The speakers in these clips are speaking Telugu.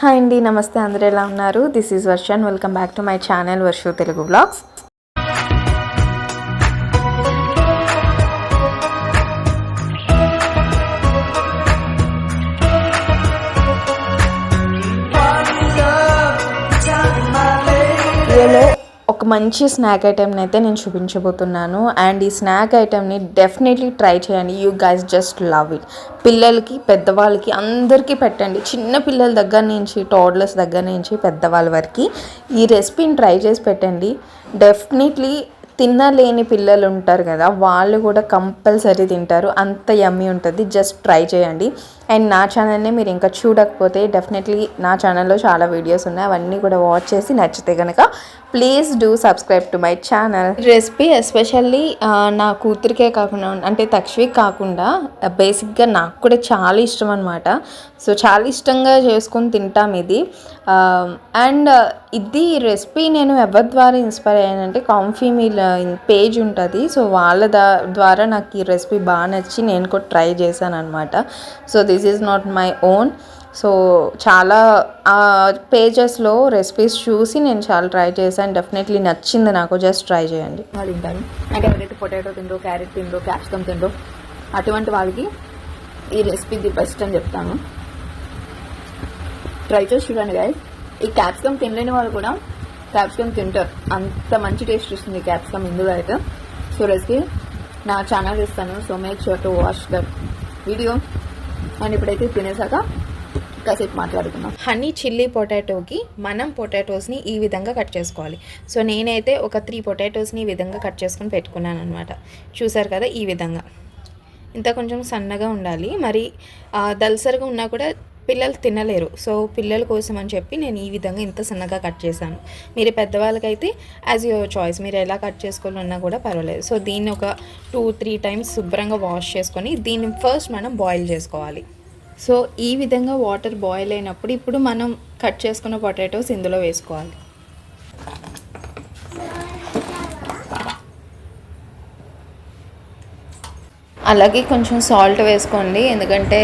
హాయ్ అండి నమస్తే అందరూ ఎలా ఉన్నారు? This is Varshan welcome back to my channel Varshu Telugu blogs ఒక మంచి స్నాక్ ఐటెంని అయితే నేను చూపించబోతున్నాను. అండ్ ఈ స్నాక్ ఐటెంని డెఫినెట్లీ ట్రై చేయండి. You guys just love it పిల్లలకి పెద్దవాళ్ళకి అందరికీ పెట్టండి. చిన్న పిల్లల దగ్గర నుంచి టోడ్లర్స్ దగ్గర నుంచి పెద్దవాళ్ళ వరకు ఈ రెసిపీని ట్రై చేసి పెట్టండి. డెఫినెట్లీ తినలేని పిల్లలు ఉంటారు కదా వాళ్ళు కూడా కంపల్సరీ తింటారు. అంత యమ్మీ ఉంటుంది. జస్ట్ ట్రై చేయండి. అండ్ నా ఛానల్ని మీరు ఇంకా చూడకపోతే డెఫినెట్లీ నా ఛానల్లో చాలా వీడియోస్ ఉన్నాయి. అవన్నీ కూడా వాచ్ చేసి నచ్చితే కనుక please do subscribe to my channel. Recipe especially నా కూతురికే కాకుండా అంటే తక్షవిక్ కాకుండా బేసిక్గా నాకు కూడా చాలా ఇష్టం అనమాట సో చాలా ఇష్టంగా చేసుకొని తింటాం ఇది. అండ్ ఇది రెసిపీ నేను ఎవరి ద్వారా ఇన్స్పైర్ అయ్యానంటే కాంఫీ మీల్ పేజ్ ఉంటుంది. సో వాళ్ళ ద్వారా నాకు ఈ రెసిపీ బాగా నచ్చి నేను కూడా ట్రై చేశాను అనమాట so this is not my own so చాలా పేజెస్లో రెసిపీస్ చూసి నేను చాలా ట్రై చేశాను. డెఫినెట్లీ నచ్చింది నాకు. జస్ట్ ట్రై చేయండి. వాళ్ళు తింటారు. అంటే ఎవరైతే పొటాటో తిందో క్యారెట్ తిందో క్యాప్సికమ్ తిందో అటువంటి వాళ్ళకి ఈ రెసిపీ ది బెస్ట్ అని చెప్తాను. ట్రై చేసి చూడండి గాయ ఈ క్యాప్సికమ్ తినలేని వాళ్ళు కూడా క్యాప్సికమ్ తింటారు. అంత మంచి టేస్ట్ వస్తుంది క్యాప్సికమ్ ఇందులో అయితే. సో రెసిపీ నా ఛానల్ ఇస్తాను so make sure to watch that video and ఇప్పుడైతే తినేసాక కాసేపు మాట్లాడుకుందాం. హనీ చిల్లీ పొటాటోకి మనం పొటాటోస్ని ఈ విధంగా కట్ చేసుకోవాలి. సో నేనైతే ఒక త్రీ పొటాటోస్ని ఈ విధంగా కట్ చేసుకొని పెట్టుకున్నాను అనమాట చూసారు కదా ఈ విధంగా. ఇంత కొంచెం సన్నగా ఉండాలి. మరి ఆ, దల్సరిగా ఉన్నా కూడా పిల్లలు తినలేరు. సో పిల్లల కోసం అని చెప్పి నేను ఈ విధంగా ఇంత సన్నగా కట్ చేశాను. మీరు పెద్దవాళ్ళకైతే యాజ్ యువర్ చాయిస్ మీరు ఎలా కట్ చేసుకోవాలన్నా కూడా పర్వాలేదు. సో దీన్ని ఒక టూ త్రీ టైమ్స్ శుభ్రంగా వాష్ చేసుకొని దీన్ని ఫస్ట్ మనం బాయిల్ చేసుకోవాలి. సో ఈ విధంగా వాటర్ బాయిల్ అయినప్పుడు ఇప్పుడు మనం కట్ చేసుకున్న పొటాటోస్ ఇందులో వేసుకోవాలి. అలాగే కొంచెం సాల్ట్ వేసుకోండి. ఎందుకంటే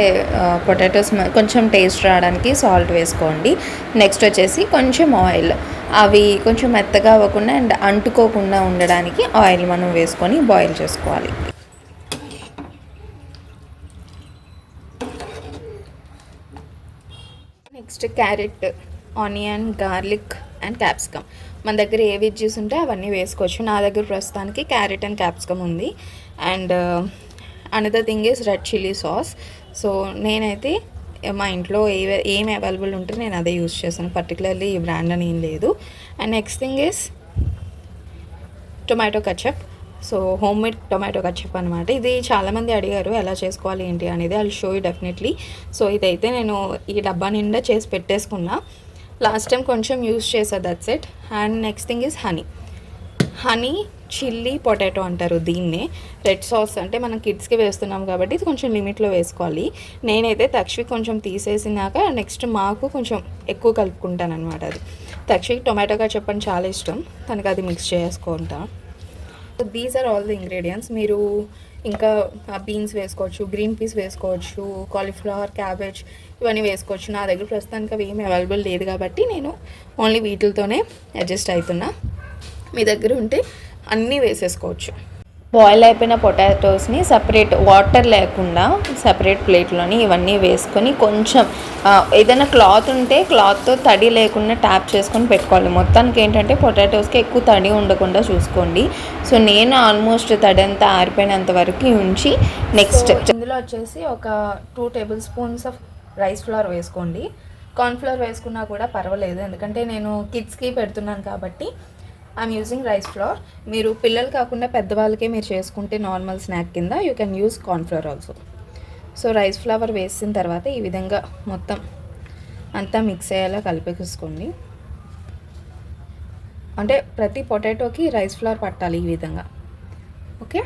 పొటాటోస్ కొంచెం టేస్ట్ రావడానికి సాల్ట్ వేసుకోండి. నెక్స్ట్ వచ్చేసి కొంచెం ఆయిల్ అవి కొంచెం మెత్తగా అవ్వకుండా అండ్ అంటుకోకుండా ఉండడానికి ఆయిల్ మనం వేసుకొని బాయిల్ చేసుకోవాలి. Next carrot onion garlic and capsicum మన దగ్గర ఏ వెజ్జెస్ ఉంటే అవన్నీ వేసుకోవచ్చు. నా దగ్గర ప్రస్తుతానికి క్యారెట్ అండ్ క్యాప్సికమ్ ఉంది. And another thing is red chilli sauce so నేనైతే మా ఇంట్లో ఏ ఏం అవైలబుల్ ఉంటే నేను అదే యూస్ చేస్తాను. పర్టికులర్లీ ఈ బ్రాండ్ అని ఏం లేదు. And next thing is tomato ketchup so homemade tomato ketchup అనమాట ఇది చాలామంది అడిగారు ఎలా చేసుకోవాలి ఏంటి అనేది. I show you definitely so ఇదైతే నేను ఈ డబ్బా నిండా చేసి పెట్టేసుకున్నా. లాస్ట్ టైం కొంచెం యూస్ చేసా that's it and next thing is honey honey chilli potato అంటారు దీన్నే. రెడ్ సాస్ అంటే మనం కిడ్స్కి వేస్తున్నాం కాబట్టి ఇది కొంచెం లిమిట్లో వేసుకోవాలి. నేనైతే తక్షవి కొంచెం తీసేసినాక నెక్స్ట్ మాకు కొంచెం ఎక్కువ కలుపుకుంటాను అనమాట అది తక్షవికి టొమాటోగా చెప్పని చాలా ఇష్టం. తనకి అది మిక్స్ చేసుకుంటా. These are all the ingredients మీరు ఇంకా బీన్స్ వేసుకోవచ్చు గ్రీన్ పీస్ వేసుకోవచ్చు కాలీఫ్లవర్ క్యాబేజ్ ఇవన్నీ వేసుకోవచ్చు. నా దగ్గర ప్రస్తుతానికి అవి ఏమి అవైలబుల్ లేదు కాబట్టి నేను ఓన్లీ వీటితోనే అడ్జస్ట్ అవుతున్నా మీ దగ్గర ఉంటే అన్నీ వేసేసుకోవచ్చు. బాయిల్ అయిపోయిన పొటాటోస్ని సపరేట్ వాటర్ లేకుండా సపరేట్ ప్లేట్లోని ఇవన్నీ వేసుకొని కొంచెం ఏదైనా క్లాత్ ఉంటే క్లాత్తో తడి లేకుండా ట్యాప్ చేసుకొని పెట్టుకోవాలి. మొత్తానికి ఏంటంటే పొటాటోస్కి ఎక్కువ తడి ఉండకుండా చూసుకోండి. సో నేను ఆల్మోస్ట్ తడి అంతా ఆరిపోయినంత వరకు ఉంచి నెక్స్ట్ ఇందులో వచ్చేసి ఒక two tablespoons of rice flour వేసుకోండి. కార్న్ఫ్లవర్ వేసుకున్నా కూడా పర్వాలేదు. ఎందుకంటే నేను కిడ్స్కి పెడుతున్నాను కాబట్టి ఐఎమ్ యూజింగ్ రైస్ ఫ్లోర్ మీరు పిల్లలు కాకుండా పెద్దవాళ్ళకే మీరు చేసుకుంటే నార్మల్ స్నాక్ కింద you can use cornflour also so rice flour వేసిన తర్వాత ఈ విధంగా మొత్తం అంతా మిక్స్ అయ్యేలా కలిపేసుకోండి. అంటే ప్రతి పొటాటోకి రైస్ ఫ్లవర్ పట్టాలి ఈ విధంగా. ఓకే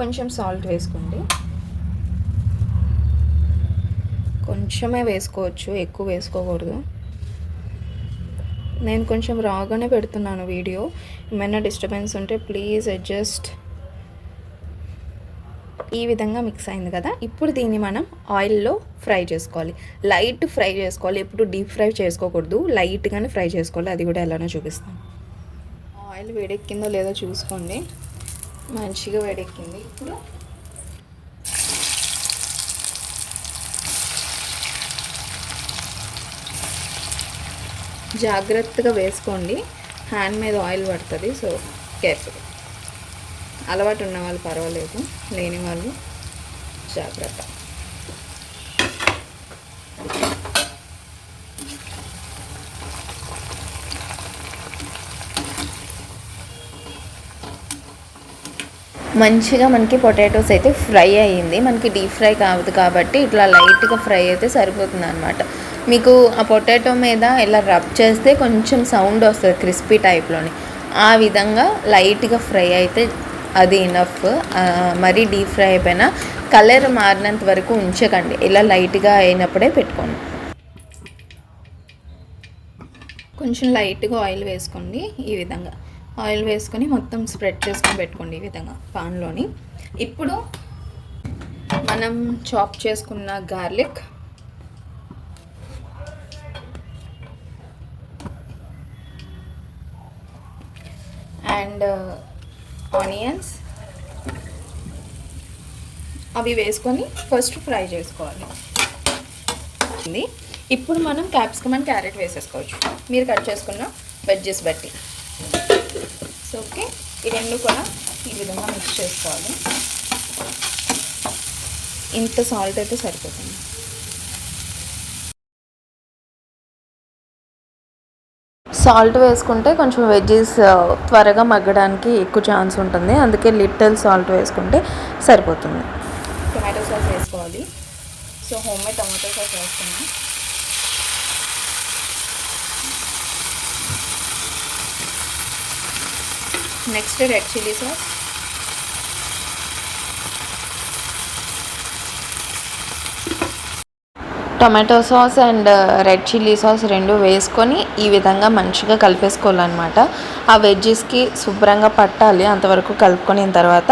కొంచెం సాల్ట్ వేసుకోండి. కొంచెమే వేసుకోవచ్చు ఎక్కువ వేసుకోకూడదు. నేను కొంచెం రాగానే పెడుతున్నాను వీడియో. ఏమైనా డిస్టర్బెన్స్ ఉంటే ప్లీజ్ అడ్జస్ట్. ఈ విధంగా మిక్స్ అయింది కదా. ఇప్పుడు దీన్ని మనం ఆయిల్లో ఫ్రై చేసుకోవాలి. లైట్ ఫ్రై చేసుకోవాలి. ఎప్పుడు డీప్ ఫ్రై చేసుకోకూడదు. లైట్గానే ఫ్రై చేసుకోవాలి. అది కూడా ఎలానో చూపిస్తాను. ఆయిల్ వేడెక్కిందో లేదో చూసుకోండి. మంచిగా వేడెక్కింది. ఇప్పుడు జాగ్రత్తగా వేసుకోండి. హ్యాండ్ మీద ఆయిల్ పడుతుంది. So careful. అలవాటు ఉన్న వాళ్ళు పర్వాలేదు. లేని వాళ్ళు జాగ్రత్త. మంచిగా మనకి పొటాటోస్ అయితే ఫ్రై అయ్యింది. మనకి డీప్ ఫ్రై కావద్దు కాబట్టి ఇట్లా లైట్గా ఫ్రై అయితే సరిపోతుంది అనమాట మీకు ఆ పొటాటో మీద ఇలా రబ్ చేస్తే కొంచెం సౌండ్ వస్తుంది క్రిస్పీ టైప్లోని. ఆ విధంగా లైట్గా ఫ్రై అయితే అది ఇనఫ్ మరీ డీప్ ఫ్రై అయిపోయినా కలర్ మారినంత వరకు ఉంచకండి. ఇలా లైట్గా అయినప్పుడే పెట్టుకోండి. కొంచెం లైట్గా ఆయిల్ వేసుకోండి ఈ విధంగా. ఆయిల్ వేసుకొని మొత్తం స్ప్రెడ్ చేసుకొని పెట్టుకోండి ఈ విధంగా పాన్లోని. ఇప్పుడు మనం చాప్ చేసుకున్న గార్లిక్ అండ్ uh, ఆనియన్స్. అవి వేసుకొని ఫస్ట్ ఫ్రై చేసుకోవాలి. ఇప్పుడు మనం క్యాప్సికమ్ అండ్ క్యారెట్ వేసేసుకోవచ్చు. మీరు కట్ చేసుకున్న వెజ్జెస్ బట్టి. సో ఓకే ఈ రెండు కూడా ఈ విధంగా మిక్స్ చేసుకోవాలి. ఇంత సాల్ట్ అయితే సరిపోతుంది. సాల్ట్ వేసుకుంటే కొంచెం వెజ్జెస్ త్వరగా మగ్గడానికి ఎక్కువ ఛాన్స్ ఉంటుంది. అందుకే లిటిల్ సాల్ట్ వేసుకుంటే సరిపోతుంది. టొమాటో సాస్ వేసుకోవాలి. So homemade tomato sauce వేస్తున్నాం next red chilli sauce. Tomato sauce and red chilli sauce రెండు వేసుకొని ఈ విధంగా మంచిగా కలిపేసుకోవాలన్నమాట. ఆ వెజ్జెస్కి శుభ్రంగా పట్టాలి అంతవరకు కలుపుకొని తర్వాత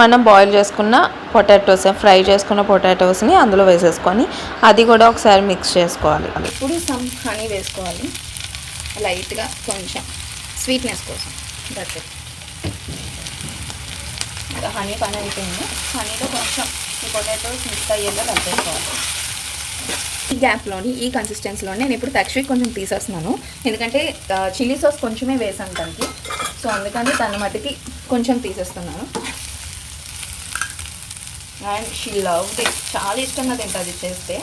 మనం బాయిల్ చేసుకున్న పొటాటోస్ ఫ్రై చేసుకున్న పొటాటోస్ని అందులో వేసేసుకొని అది కూడా ఒకసారి మిక్స్ చేసుకోవాలి. ఇప్పుడు సమ్ హనీ వేసుకోవాలి. లైట్గా కొంచెం స్వీట్నెస్ కోసం. దట్ హనీ పని అయిపోయింది. హనీలో కొంచెం ఈ పొటాటోస్ మిక్స్ అయ్యేలా కలిపేసుకోవాలి. ఈ గ్యాప్లోని ఈ కన్సిస్టెన్సీలోనే నేను ఇప్పుడు తక్షవి కొంచెం తీసేస్తున్నాను. ఎందుకంటే చిల్లీ సాస్ కొంచెమే వేసాను తనకి. సో అందుకని తన మటుకి కొంచెం తీసేస్తున్నాను. అండ్ షీ లవ్ ఇట్ చాలా ఇష్టంగా తింటుంది చేస్తే.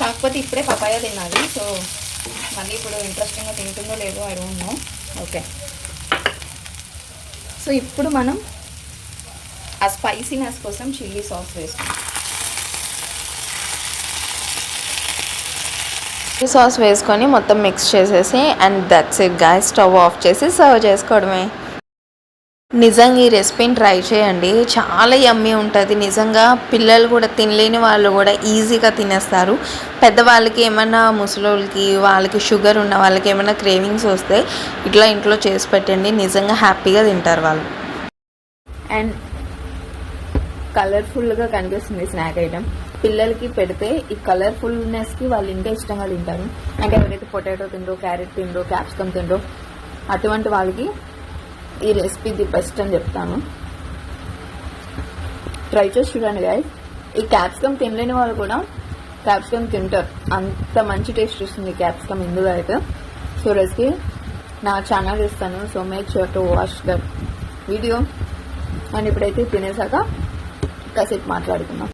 కాకపోతే ఇప్పుడే పపాయ తిన్నది సో మళ్ళీ ఇప్పుడు ఇంట్రెస్టింగ్గా తింటుందో లేదో I don't know okay so ఇప్పుడు మనం ఆ స్పైసీనెస్ కోసం చిల్లీ సాస్ వేసుకుంటాం సాస్ వేసుకొని మొత్తం మిక్స్ చేసేసి అండ్ దట్స్ ఇట్ గాయ స్టవ్ ఆఫ్ చేసి సర్వ్ చేసుకోవడమే. నిజంగా ఈ రెసిపీని ట్రై చేయండి. చాలా యమ్మీ ఉంటుంది. నిజంగా పిల్లలు కూడా తినలేని వాళ్ళు కూడా ఈజీగా తినేస్తారు. పెద్దవాళ్ళకి ఏమైనా ముసలోళ్ళకి వాళ్ళకి షుగర్ ఉన్న వాళ్ళకి ఏమైనా క్రేవింగ్స్ వస్తే ఇట్లా ఇంట్లో చేసి పెట్టండి. నిజంగా హ్యాపీగా తింటారు వాళ్ళు. అండ్ కలర్ఫుల్గా కనిపిస్తుంది స్నాక్ ఐటమ్. పిల్లలకి పెడితే ఈ కలర్ఫుల్నెస్కి వాళ్ళు ఇంకా ఇష్టంగా తింటారు. అంటే ఎవరైతే పొటాటో తిండ్రో క్యారెట్ తిండ్రో క్యాప్సికమ్ తిండ్రో అటువంటి వాళ్ళకి ఈ రెసిపీ ది బెస్ట్ అని చెప్తాను. ట్రై చేసి చూడండి గాయస్ ఈ క్యాప్సికమ్ తినలేని వాళ్ళు కూడా క్యాప్సికమ్ తింటారు. అంత మంచి టేస్ట్ వస్తుంది క్యాప్సికమ్ ఇందులో అయితే. సో రెసిపీ నా ఛానల్ ఇస్తాను so make sure to wash that video and ఇప్పుడైతే తినేసాక కాసేపు మాట్లాడుకుందాం.